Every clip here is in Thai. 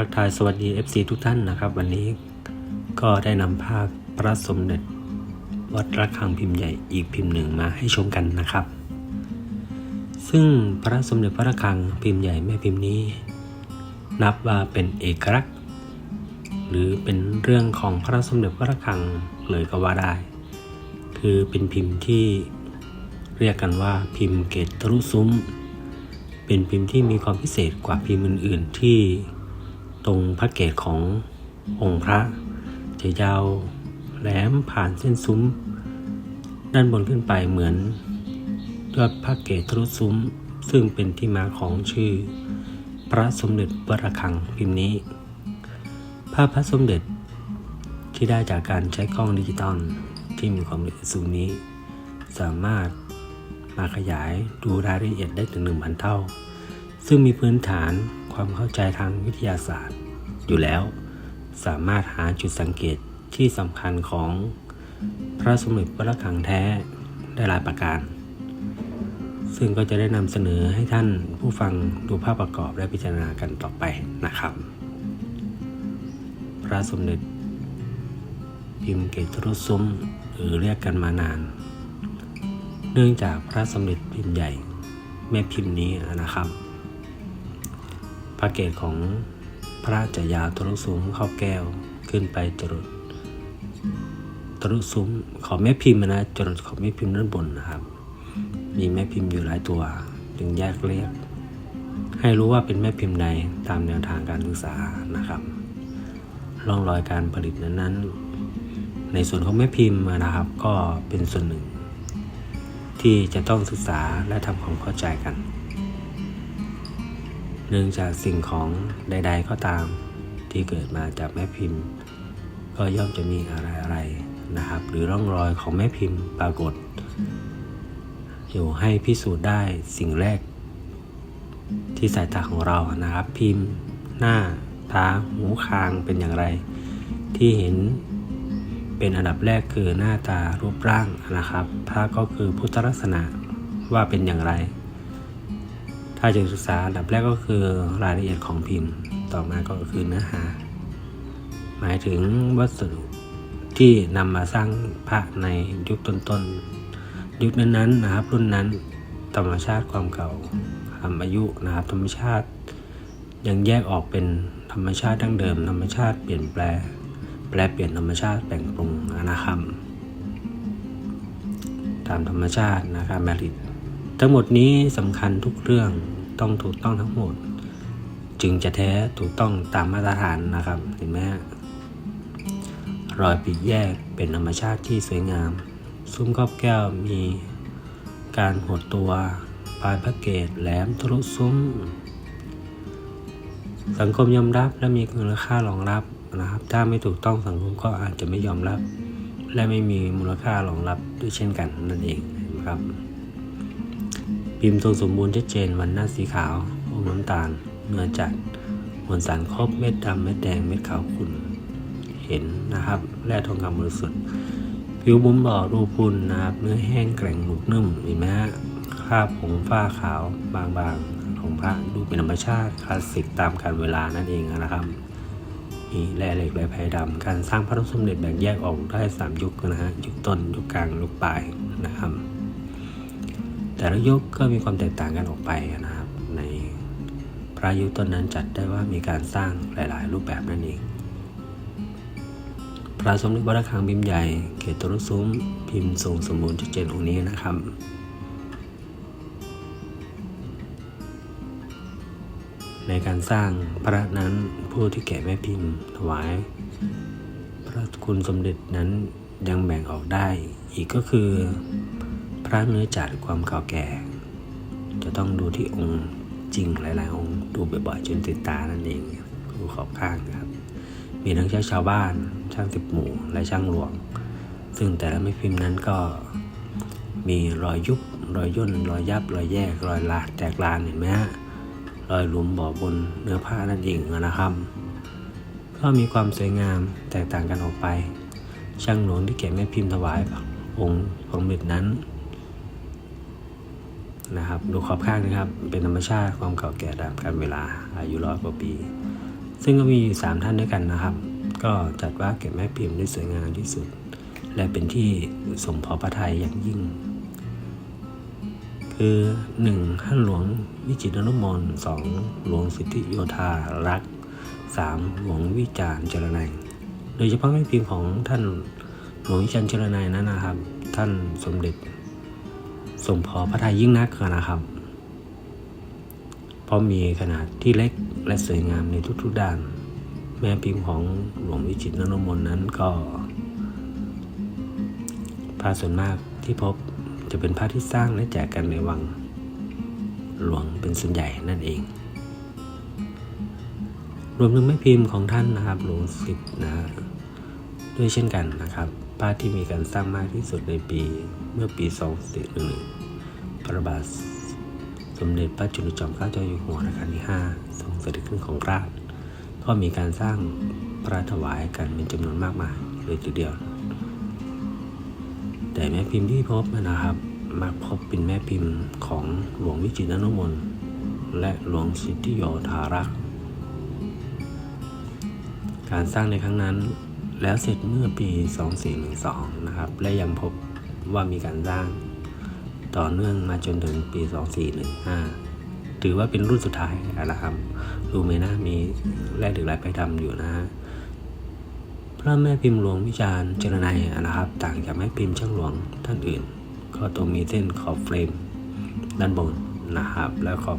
ทักทายสวัสดี FC ทุกท่านนะครับ วันนี้ก็ได้นำภาพพระสมเด็จ วัดระฆังพิมพ์ใหญ่อีกพิมพ์หนึ่งมาให้ชมกันนะครับ ซึ่งพระสมเด็จพระระฆังพิมพ์ใหญ่แม่พิมพ์นี้ นับว่าเป็นเอกลักษณ์ หรือเป็นเรื่องของพระสมเด็จพระระฆังเลยก็ว่าได้ คือเป็นพิมพ์ที่เรียกกันว่าพิมพ์เกตทะลุซุ้มเป็นพิมพ์ที่มีความพิเศษกว่าพิมพ์อื่น ๆ ที่ ตรงพระเกศขององค์พระ จะยาวแหลมผ่านเส้นซุ้ม ด้านบนขึ้นไปเหมือนยอดพระเกศทะลุซุ้ม ซึ่งเป็นที่มาของชื่อ พระสมเด็จวรคังพิมพ์นี้ ภาพพระสมเด็จที่ได้จากการใช้กล้องดิจิตอลที่มีความละเอียดสูงนี้ สามารถมาขยายดูรายละเอียดได้ถึง 1,000 เท่า ซึ่งมีพื้นฐาน ความเข้าใจทางวิทยาศาสตร์ อยู่แล้ว สามารถหาจุดสังเกตที่สำคัญของพระสมเด็จพระระฆังแท้ได้หลายประการ ซึ่งก็จะได้นำเสนอให้ท่านผู้ฟังดูภาพประกอบและพิจารณากันต่อไปนะครับ พระสมเด็จ พิมพ์เกตรุซุ้มหรือเรียกกันมานาน เนื่องจากพระสมเด็จพิมพ์ใหญ่แม่พิมพ์นี้นะครับ พระเกตของพระจะยาวทะลุซุ้มข้าแก้วขึ้นไปจรดทะลุซุ้มขอแม่พิมพ์นะจรดขอแม่พิมพ์ด้านบนนะครับ มีแม่พิมพ์อยู่หลายตัว จึงแยกเรียก ให้รู้ว่าเป็นแม่พิมพ์ใดตามแนวทางการศึกษานะครับร่องรอยการผลิตนั้นๆ ในส่วนของแม่พิมพ์นะครับ ก็เป็นส่วนหนึ่ง ที่จะต้องศึกษาและทำความเข้าใจกัน เนื่องจากสิ่งของใด ๆ ก็ตามที่เกิดมาจากแม่พิมพ์ ก็ย่อมจะมีอะไรๆนะครับ หรือร่องรอยของแม่พิมพ์ปรากฏ อยู่ให้พิสูจน์ได้สิ่งแรก ที่สายตาของเรานะครับ พิมพ์ หน้าตาหูคางเป็นอย่างไร ที่เห็นเป็นอันดับแรกคือหน้าตารูปร่างนะครับพระก็คือพุทธลักษณะว่าเป็นอย่างไร ถ้าจะศึกษาอันดับแรกก็คือรายละเอียดของพิมพ์ ต่อมาก็คือเนื้อหา หมายถึงวัสดุที่นำมาสร้างพระในยุคต้นๆ ยุคนั้นๆนะครับ รุ่นนั้นธรรมชาติความเก่าทำอายุนะครับธรรมชาติ ยังแยกออกเป็นธรรมชาติดั้งเดิม ธรรมชาติเปลี่ยนแปล แปลเปลี่ยนธรรมชาติแบ่งปรุงอนะครับตามธรรมชาตินะครับแมริต ทั้งหมดนี้สำคัญทุกเรื่องต้องถูกต้องทั้งหมด จึงจะแท้ถูกต้องตามมาตรฐานนะครับเห็นไหมรอยปีกแยกเป็นธรรมชาติที่สวยงาม ซุ้มครอบแก้วมีการหดตัวปลายพระเกศแหลมทะลุซุ้ม สังคมยอมรับและมีมูลค่ารองรับนะครับ ถ้าไม่ถูกต้องสังคมก็อาจจะไม่ยอมรับ และไม่มีมูลค่ารองรับด้วยเช่นกันนั่นเองนะครับ พิมพ์ทรงสมบูรณ์ชัดเจนวันหน้าสีขาวอมน้ำตาลเนื้อจัดมวลสารครบเม็ดดำเม็ดแดงเม็ดขาวขุ่นเห็นนะครับแร่ทองคำบริสุทธิ์ผิวบุ้มบ่อรูพุนนะครับเนื้อแห้งแกร่งหนุกนุ่มเห็นไหมฮะคราบผงฝ้าขาวบางๆของพระดูเป็นธรรมชาติคลาสสิกตามกาลเวลานั่นเองนะครับมีแร่เหล็กแร่ไพดำการสร้างพระรูปสมเด็จแบ่งแยกออกได้ 3 ยุคนะฮะยุคต้นยุคกลางยุคปลายนะครับ แต่ละยุคก็มีความแตกต่างกันออกไปนะครับ ในพระยุคต้นนั้นจัดได้ว่ามีการสร้างหลาย ๆ รูปแบบนั่นเอง พระสมเด็จวัดระฆังพิมพ์ใหญ่เขตตรุซุ้มพิมพ์ทรงสมบูรณ์ชัดเจนองค์นี้นะครับในการสร้างพระนั้นผู้ที่แก่แม่พิมพ์ถวาย พระคุณสมเด็จนั้นยังแบ่งออกได้ อีกก็คือ พระเนื้อจัดความเก่าแก่ จะต้องดูที่องค์จริงหลายๆองค์ดูบ่อยๆจนติดตานั่นเองดูขอบข้างครับ มีทั้งช่างชาวบ้าน ช่างสิบหมู่และช่างหลวง ซึ่งแต่ละแม่พิมพ์นั้นก็มีรอยยุบรอยย่นรอยยับรอยแยกรอยลาดแตกลานเห็นไหมฮะรอยหลุมบ่อบนเนื้อผ้านั่นเองนะครับก็มีความสวยงามแตกต่างกันออกไป ช่างหลวงที่เก็บแม่พิมพ์ถวายองค์ของเบ็ดนั้น นะครับดูขอบข้างนะครับ เป็นธรรมชาติความเก่าแก่ตามกาลเวลาอายุร้อยกว่าปี ซึ่งก็มีอยู่สามท่านด้วยกันนะครับ ก็จัดว่าเก็บแม่พิมพ์ได้สวยงามที่สุด และเป็นที่สมพอพระทัยอย่างยิ่ง คือ 1. ท่านหลวงวิจิตรนุมนสองหลวงสิทธิโยธารักษ์ 3. หลวงวิจารเจรนัยโดยเฉพาะแม่พิมพ์ของท่านหลวงวิจารเจรนัยนั้นนะครับ ท่านสมเด็จ สมพอพระทัยยิ่งนักนะครับ เพราะมีขนาดที่เล็กและสวยงามในทุกๆด้าน แม่พิมพ์ของหลวงวิจิตรนรมนนั้นก็พระส่วนมากที่พบจะเป็นพระที่สร้างและแจกกันในวัง หลวงเป็นส่วนใหญ่นั่นเอง รวมถึงแม่พิมพ์ของท่านนะครับหลวงสิทธิ์นะด้วยเช่นกันนะครับ พระที่มีการสร้างมากที่สุดในปีเมื่อปี 2411 พระบาทสมเด็จพระจุลจอมเกล้าเจ้าอยู่หัวรัชกาลที่ 5 ทรงเสด็จขึ้นของราชก็มีการสร้างพระถวายกันเป็นจำนวนมากมายเลยทีเดียว แต่แม่พิมพ์ที่พบนะครับมักพบเป็นแม่พิมพ์ของหลวงวิจิตรนุมนและหลวงสิทธิโยธารักษ์การสร้างในครั้งนั้น แล้วเสร็จเมื่อปี 2412 นะครับ และยังพบว่ามีการสร้างต่อเนื่องมาจนถึงปี 2415 ถือว่าเป็นรุ่นสุดท้ายนะครับดูไหมนะมีแรกดึกหลายไปทำอยู่นะฮะพระแม่พิมพ์หลวงวิจารณ์เจรนัยนะครับ ต่างจากแม่พิมพ์ช่างหลวงท่านอื่น ก็ต้องมีเส้นขอบเฟรมด้านบนนะครับ แล้วขอบ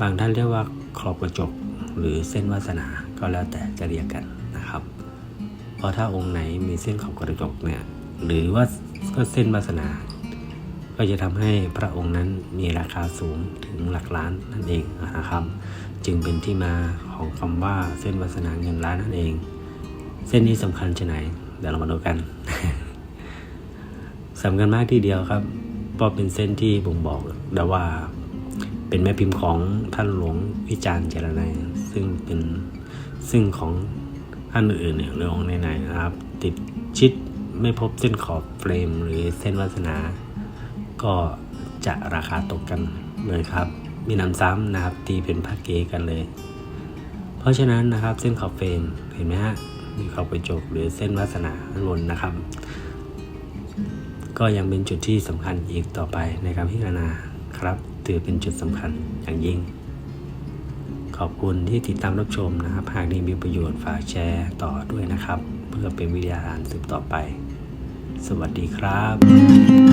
บางท่านเรียกว่าขอบกระจกหรือเส้นวาสนาก็แล้วแต่จะเรียกกันนะครับ ราะถ้าองค์ไหนมีเส้นขอบกระจกเนี่ยหรือว่าก็เส้นวาสนา ก็จะทำให้พระองค์นั้นมีราคาสูงถึงหลักล้านนั่นเองนะครับจึงเป็นที่มาของคำว่าเส้นวาสนาเงินล้านนั่นเอง เส้นนี้สำคัญชะไหนเดี๋ยวเรามาดูกันสำคัญมากที่เดียวครับเพราะเป็นเส้นที่บ่งบอกได้ว่าเป็นแม่พิมพ์ของท่านหลวงวิจารณ์เจรนัยซึ่งเป็นซึ่งของ ท่านอื่นๆเรือองค์ไหนๆนะครับ ติดชิดไม่พบเส้นขอบเฟรมหรือเส้นวาสนา ก็จะราคาตกกันเลยครับ มีน้ำซ้ำนะครับตีเป็นพาเกกันเลย เพราะฉะนั้นนะครับเส้นขอบเฟรมเห็นไหมฮะมีขอบกระจกหรือเส้นวาสนาด้านบนนะครับ ก็ยังเป็นจุดที่สำคัญอีกต่อไปในการพิจารณาครับ ถือเป็นจุดสำคัญอย่างยิ่ง อบคุณที่ติดตามรับชมนะครับ หากนี้มีประโยชน์ฝากแชร์ต่อด้วยนะครับ เพื่อเป็นวิทยาทานสืบต่อไป สวัสดีครับ